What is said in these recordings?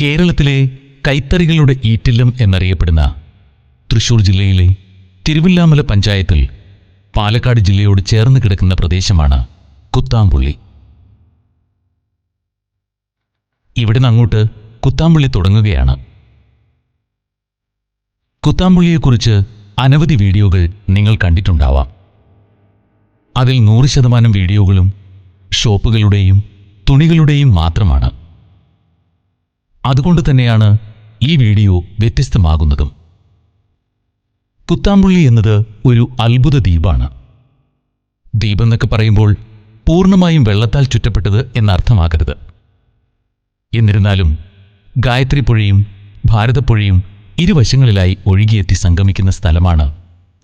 കേരളത്തിലെ കൈത്തറികളുടെ ഈറ്റില്ലം എന്നറിയപ്പെടുന്ന തൃശൂർ ജില്ലയിലെ തിരുവില്ലാമല പഞ്ചായത്തിൽ പാലക്കാട് ജില്ലയോട് ചേർന്ന് കിടക്കുന്ന പ്രദേശമാണ് കുത്താമ്പുള്ളി. ഇവിടെ അങ്ങോട്ട് കുത്താമ്പുള്ളി തുടങ്ങുകയാണ്. കുത്താമ്പുള്ളിയെക്കുറിച്ച് അനവധി വീഡിയോകൾ നിങ്ങൾ കണ്ടിട്ടുണ്ടാവാം. അതിൽ നൂറ് ശതമാനം വീഡിയോകളും ഷോപ്പുകളുടെയും തുണികളുടെയും മാത്രമാണ്. അതുകൊണ്ട് തന്നെയാണ് ഈ വീഡിയോ വ്യത്യസ്തമാകുന്നതും. കുത്താമ്പുള്ളി എന്നത് ഒരു അത്ഭുത ദ്വീപാണ്. ദ്വീപ് എന്നൊക്കെ പറയുമ്പോൾ പൂർണമായും വെള്ളത്താൽ ചുറ്റപ്പെട്ടത് എന്നർത്ഥമാകരുത്. എന്നിരുന്നാലും ഗായത്രി പുഴയും ഭാരതപ്പുഴയും ഇരുവശങ്ങളിലായി ഒഴുകിയെത്തി സംഗമിക്കുന്ന സ്ഥലമാണ്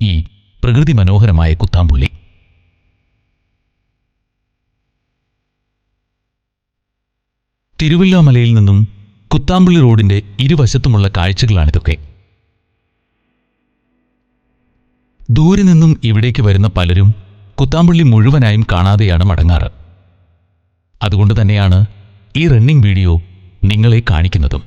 ഈ പ്രകൃതി മനോഹരമായ കുത്താമ്പുള്ളി. തിരുവല്ലാമലയിൽ നിന്നും കുത്താമ്പുള്ളി റോഡിന്റെ ഇരുവശത്തുമുള്ള കാഴ്ചകളാണിതൊക്കെ. ദൂരെ നിന്നും ഇവിടേക്ക് വരുന്ന പലരും കുത്താമ്പുള്ളി മുഴുവനായും കാണാതെയാണ് മടങ്ങാറ്. അതുകൊണ്ട് തന്നെയാണ് ഈ റണ്ണിംഗ് വീഡിയോ നിങ്ങളെ കാണിക്കുന്നതും.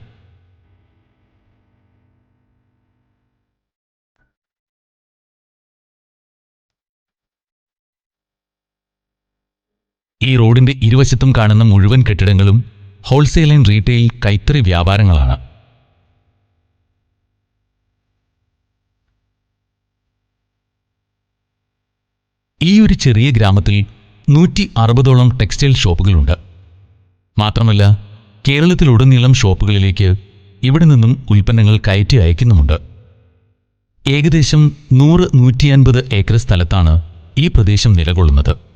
ഈ റോഡിന്റെ ഇരുവശത്തും കാണുന്ന മുഴുവൻ കെട്ടിടങ്ങളും ഹോൾസെയിൽ ആൻഡ് റീറ്റെയിൽ കൈത്തറി വ്യാപാരങ്ങളാണ്. ഈ ഒരു ചെറിയ ഗ്രാമത്തിൽ നൂറ്റി അറുപതോളം ടെക്സ്റ്റൈൽ ഷോപ്പുകളുണ്ട്. മാത്രമല്ല കേരളത്തിലുടനീളം ഷോപ്പുകളിലേക്ക് ഇവിടെ നിന്നും ഉൽപ്പന്നങ്ങൾ കയറ്റി അയക്കുന്നുമുണ്ട്. ഏകദേശം നൂറ് നൂറ്റി അൻപത് ഏക്കർ സ്ഥലത്താണ് ഈ പ്രദേശം നിലകൊള്ളുന്നത്.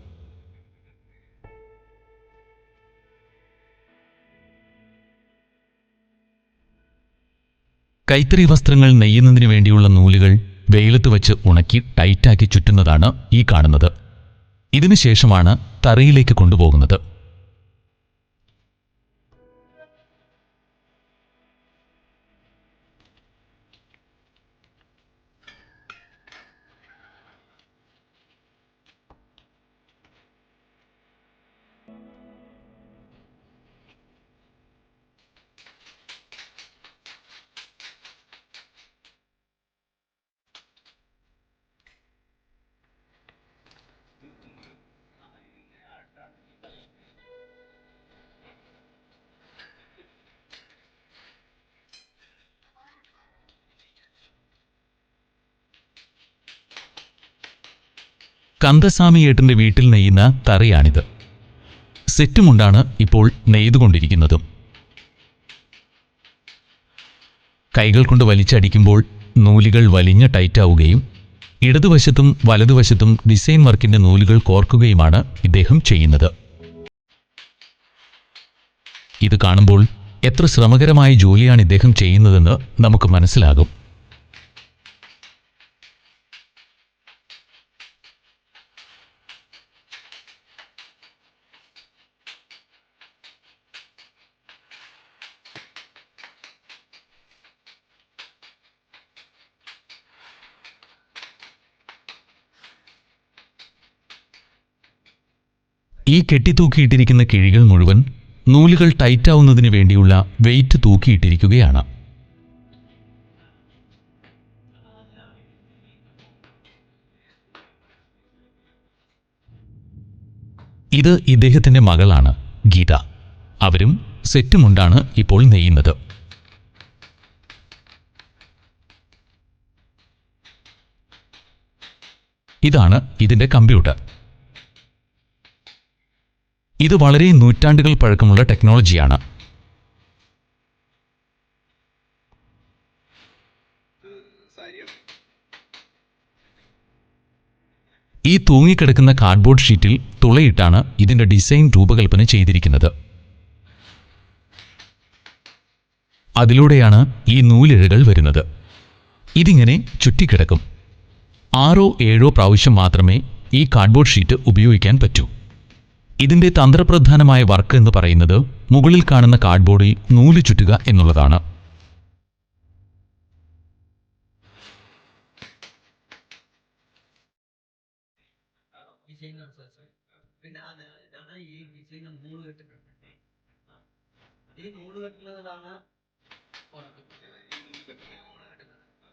കൈത്തറി വസ്ത്രങ്ങൾ നെയ്യുന്നതിന് വേണ്ടിയുള്ള നൂലുകൾ വെയിലത്ത് വച്ച് ഉണക്കി ടൈറ്റാക്കി ചുറ്റുന്നതാണ് ഈ കാണുന്നത്. ഇതിനുശേഷമാണ് തറയിലേക്ക് കൊണ്ടുപോകുന്നത്. കന്ദസ്വാമി ഏട്ടന്റെ വീട്ടിൽ നെയ്യുന്ന തറയാണിത്. സെറ്റുമുണ്ടാണ് ഇപ്പോൾ നെയ്തുകൊണ്ടിരിക്കുന്നതും. കൈകൾ കൊണ്ട് വലിച്ചടിക്കുമ്പോൾ നൂലുകൾ വലിഞ്ഞ് ടൈറ്റാവുകയും ഇടതുവശത്തും വലതുവശത്തും ഡിസൈൻ വർക്കിന്റെ നൂലുകൾ കോർക്കുകയുമാണ് ഇദ്ദേഹം ചെയ്യുന്നത്. ഇത് കാണുമ്പോൾ എത്ര ശ്രമകരമായ ജോലിയാണ് ഇദ്ദേഹം ചെയ്യുന്നതെന്ന് നമുക്ക് മനസ്സിലാകും. ഈ കെട്ടിത്തൂക്കിയിട്ടിരിക്കുന്ന കിഴികൾ മുഴുവൻ നൂലുകൾ ടൈറ്റാവുന്നതിന് വേണ്ടിയുള്ള വെയിറ്റ് തൂക്കിയിട്ടിരിക്കുകയാണ്. ഇത് ഇദ്ദേഹത്തിന്റെ മകളാണ് ഗീത. അവരും സെറ്റുമുണ്ടാണ് ഇപ്പോൾ നെയ്യുന്നത്. ഇതാണ് ഇതിന്റെ കമ്പ്യൂട്ടർ. ഇത് വളരെ നൂറ്റാണ്ടുകൾ പഴക്കമുള്ള ടെക്നോളജിയാണ്. ഈ തൂങ്ങിക്കിടക്കുന്ന കാർഡ്ബോർഡ് ഷീറ്റിൽ തുളയിട്ടാണ് ഇതിന്റെ ഡിസൈൻ രൂപകൽപ്പന ചെയ്തിരിക്കുന്നത്. അതിലൂടെയാണ് ഈ നൂലിഴകൾ വരുന്നത്. ഇതിങ്ങനെ ചുറ്റിക്കിടക്കും. ആറോ ഏഴോ പ്രാവശ്യം മാത്രമേ ഈ കാർഡ്ബോർഡ് ഷീറ്റ് ഉപയോഗിക്കാൻ പറ്റൂ. ഇതിന്റെ തന്ത്രപ്രധാനമായ വർക്ക് എന്ന് പറയുന്നത് മുകളിൽ കാണുന്ന കാർഡ്ബോർഡിൽ നൂൽ ചുറ്റുക എന്നുള്ളതാണ്.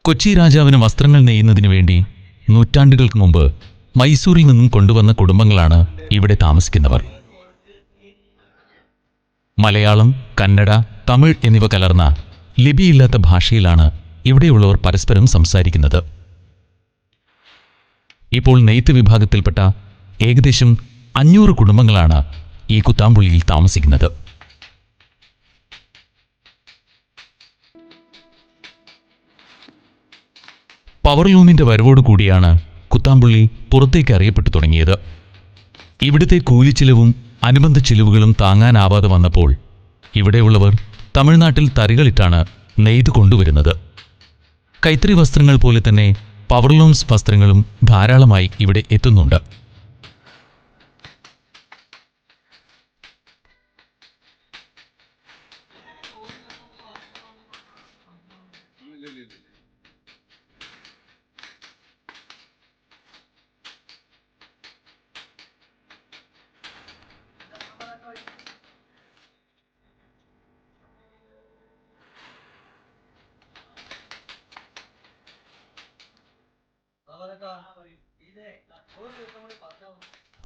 കൊച്ചി രാജാവിന് വസ്ത്രങ്ങൾ നെയ്യുന്നതിനു വേണ്ടി നൂറ്റാണ്ടുകൾക്ക് മുമ്പ് മൈസൂരിൽ നിന്നും കൊണ്ടുവന്ന കുടുംബങ്ങളാണ് ഇവിടെ താമസിക്കുന്നവർ. മലയാളം കന്നഡ തമിഴ് എന്നിവ കലർന്ന ലിപിയില്ലാത്ത ഭാഷയിലാണ് ഇവിടെയുള്ളവർ പരസ്പരം സംസാരിക്കുന്നത്. ഇപ്പോൾ നെയ്ത്ത് വിഭാഗത്തിൽപ്പെട്ട ഏകദേശം അഞ്ഞൂറ് കുടുംബങ്ങളാണ് ഈ കുത്താമ്പുള്ളിയിൽ താമസിക്കുന്നത്. പവർലൂമിന്റെ വരവോടു കൂടിയാണ് കുത്താമ്പുള്ളി പുറത്തേക്ക് അറിയപ്പെട്ടു തുടങ്ങിയത്. ഇവിടുത്തെ കൂലിച്ചിലവും അനുബന്ധ ചിലവുകളും താങ്ങാനാവാതെ വന്നപ്പോൾ ഇവിടെയുള്ളവർ തമിഴ്നാട്ടിൽ തറികളിട്ടാണ് നെയ്ത് കൊണ്ടുവരുന്നത്. കൈത്തറി വസ്ത്രങ്ങൾ പോലെ തന്നെ പവർലൂംസ് വസ്ത്രങ്ങളും ധാരാളമായി ഇവിടെ എത്തുന്നുണ്ട്.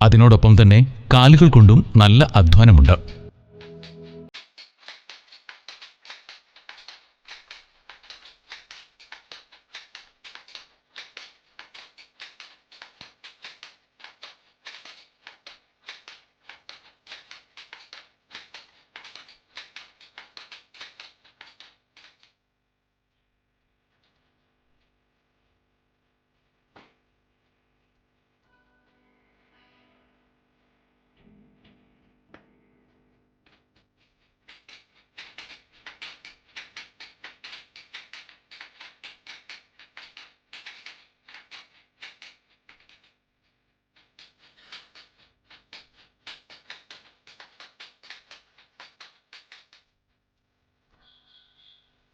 അതിനോടൊപ്പം തന്നെ കാലുകൾ കൊണ്ടും നല്ല അധ്വാനമുണ്ട്.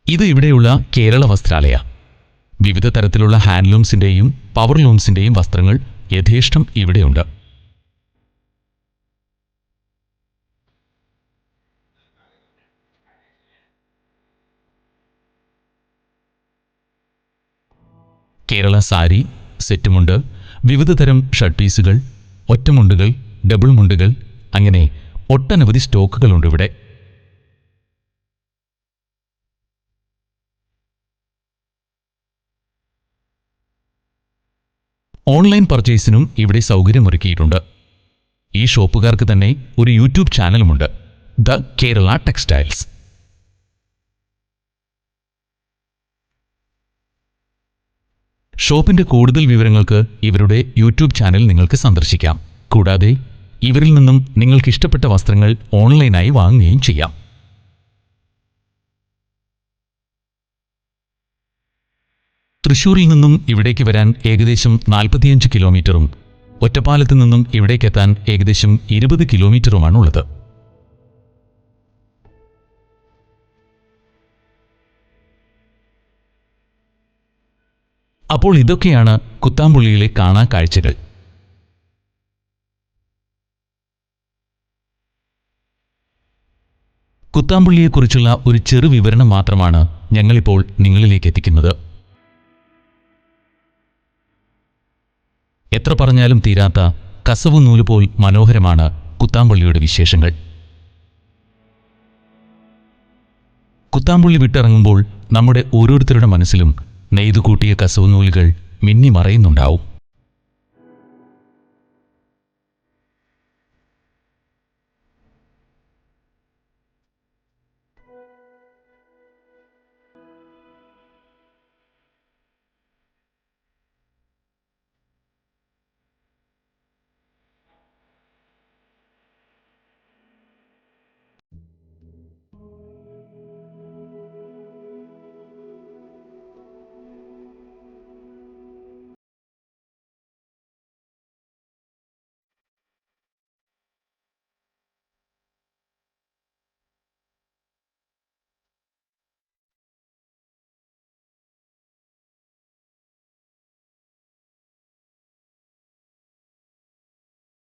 ഇത് ഇവിടെയുള്ള കേരള വസ്ത്രാലയ. വിവിധ തരത്തിലുള്ള ഹാൻഡ്ലൂംസിന്റെയും പവർ ലൂംസിന്റെയും വസ്ത്രങ്ങൾ യഥേഷ്ടം ഇവിടെയുണ്ട്. കേരള സാരി സെറ്റുമുണ്ട് വിവിധ തരം ഷർട്ട് പീസുകൾ ഒറ്റമുണ്ടുകൾ ഡബിൾ മുണ്ടുകൾ അങ്ങനെ ഒട്ടനവധി സ്റ്റോക്കുകളുണ്ട് ഇവിടെ. ഓൺലൈൻ പർച്ചേസിനും ഇവിടെ സൗകര്യമൊരുക്കിയിട്ടുണ്ട്. ഈ ഷോപ്പുകാർക്ക് തന്നെ ഒരു യൂട്യൂബ് ചാനലുമുണ്ട്. The Kerala textiles. ഷോപ്പിന്റെ കൂടുതൽ വിവരങ്ങൾക്ക് ഇവരുടെ യൂട്യൂബ് ചാനൽ നിങ്ങൾക്ക് സന്ദർശിക്കാം. കൂടാതെ ഇവരിൽ നിന്നും നിങ്ങൾക്ക് ഇഷ്ടപ്പെട്ട വസ്ത്രങ്ങൾ ഓൺലൈനായി വാങ്ങുകയും ചെയ്യാം. തൃശൂരിൽ നിന്നും ഇവിടേക്ക് വരാൻ ഏകദേശം നാൽപ്പത്തിയഞ്ച് കിലോമീറ്ററും ഒറ്റപ്പാലത്ത് നിന്നും ഇവിടേക്കെത്താൻ ഏകദേശം ഇരുപത് കിലോമീറ്ററുമാണുള്ളത്. അപ്പോൾ ഇതൊക്കെയാണ് കുത്താമ്പുള്ളിയിലെ കാണാ കാഴ്ചകൾ. കുത്താമ്പുള്ളിയെക്കുറിച്ചുള്ള ഒരു ചെറു വിവരണം മാത്രമാണ് ഞങ്ങളിപ്പോൾ നിങ്ങളിലേക്ക് എത്തിക്കുന്നത്. എത്ര പറഞ്ഞാലും തീരാത്ത കസവു നൂലുപോൽ മനോഹരമാണ് കുത്താമ്പള്ളിയുടെ വിശേഷങ്ങൾ. കുത്താമ്പുള്ളി വിട്ടിറങ്ങുമ്പോൾ നമ്മുടെ ഓരോരുത്തരുടെ മനസ്സിലും നെയ്തു കൂട്ടിയ കസവു നൂലുകൾ മിന്നി മറയുന്നുണ്ടാവും